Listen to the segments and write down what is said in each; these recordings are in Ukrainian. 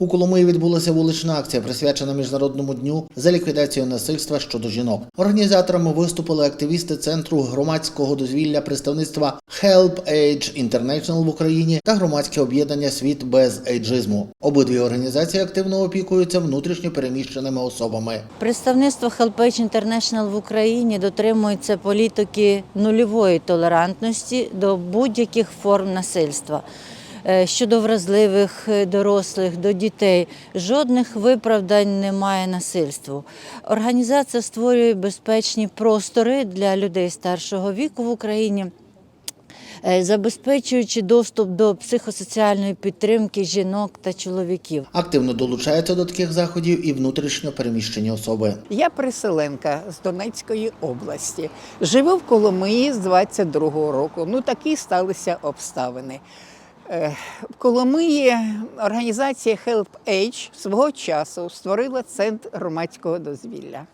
У Коломиї відбулася вулична акція, присвячена міжнародному дню за ліквідацію насильства щодо жінок. Організаторами виступили активісти центру громадського дозвілля представництва Help Age International в Україні та громадське об'єднання Світ без ейджизму. Обидві організації активно опікуються внутрішньо переміщеними особами. Представництво HelpAge International в Україні дотримується політики нульової толерантності до будь-яких форм насильства. Е, Щодо вразливих е, дорослих, до дітей, жодних виправдань немає насильству. Організація створює безпечні простори для людей старшого віку в Україні, е, забезпечуючи доступ до психосоціальної підтримки жінок та чоловіків. Активно долучаються до таких заходів і внутрішньо переміщені особи. Я переселенка з Донецької області. Живу в Коломиї з 22-го року. Ну такі сталися обставини. Е, В Коломиї організація Help Age свого часу створила центр громадського дозвілля.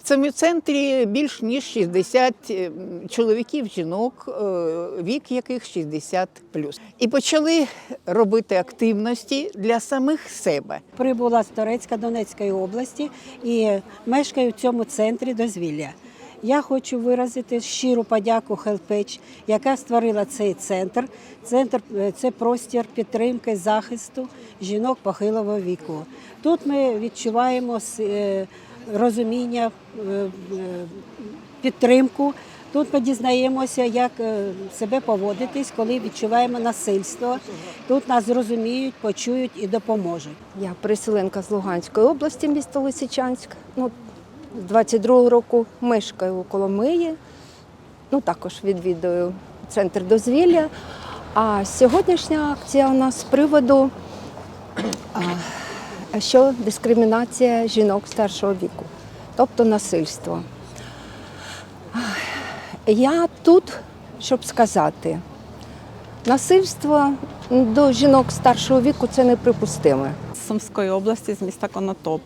В цьому центрі більш ніж 60 е, чоловіків, жінок, е, вік яких 60 І почали робити активності для самих себе. Прибула з Торецька Донецької області і мешкаю в цьому центрі дозвілля. Я хочу виразити щиру подяку HelpAge, яка створила цей центр. Центр е, це простір підтримки, захисту жінок похилого віку. Тут ми відчуваємо е, розуміння, е, підтримку. Тут ми дізнаємося, як себе поводитись, коли відчуваємо насильство. Тут нас зрозуміють, почують і допоможуть. Я переселенка з Луганської області, місто Лисичанськ. Ну, з 22-го року мешкаю у Коломиї. Ну, також відвідую центр дозвілля. А сьогоднішня акція у нас з приводу, що дискримінація жінок старшого віку, тобто насильство. Я тут, щоб сказати, насильство до жінок старшого віку це неприпустиме. Сумської області, з міста Конотоп.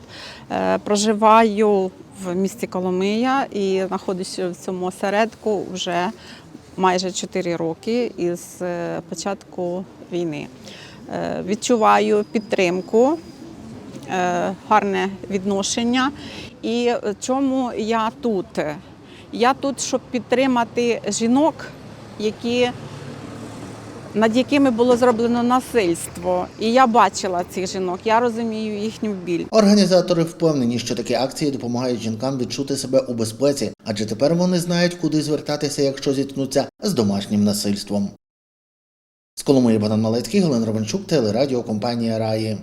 Е, Проживаю в місті Коломия і знаходжуся в цьому осередку вже майже 4 роки із е, початку війни. Е, Відчуваю підтримку, е, гарне відношення. І чому я тут? Я тут, щоб підтримати жінок, які над якими було зроблено насильство. І я бачила цих жінок, я розумію їхню біль. Організатори впевнені, що такі акції допомагають жінкам відчути себе у безпеці, адже тепер вони знають, куди звертатися, якщо зіткнуться з домашнім насильством. З Коломиї Богдан Малецький, Галина Романчук, телерадіокомпанія Раї.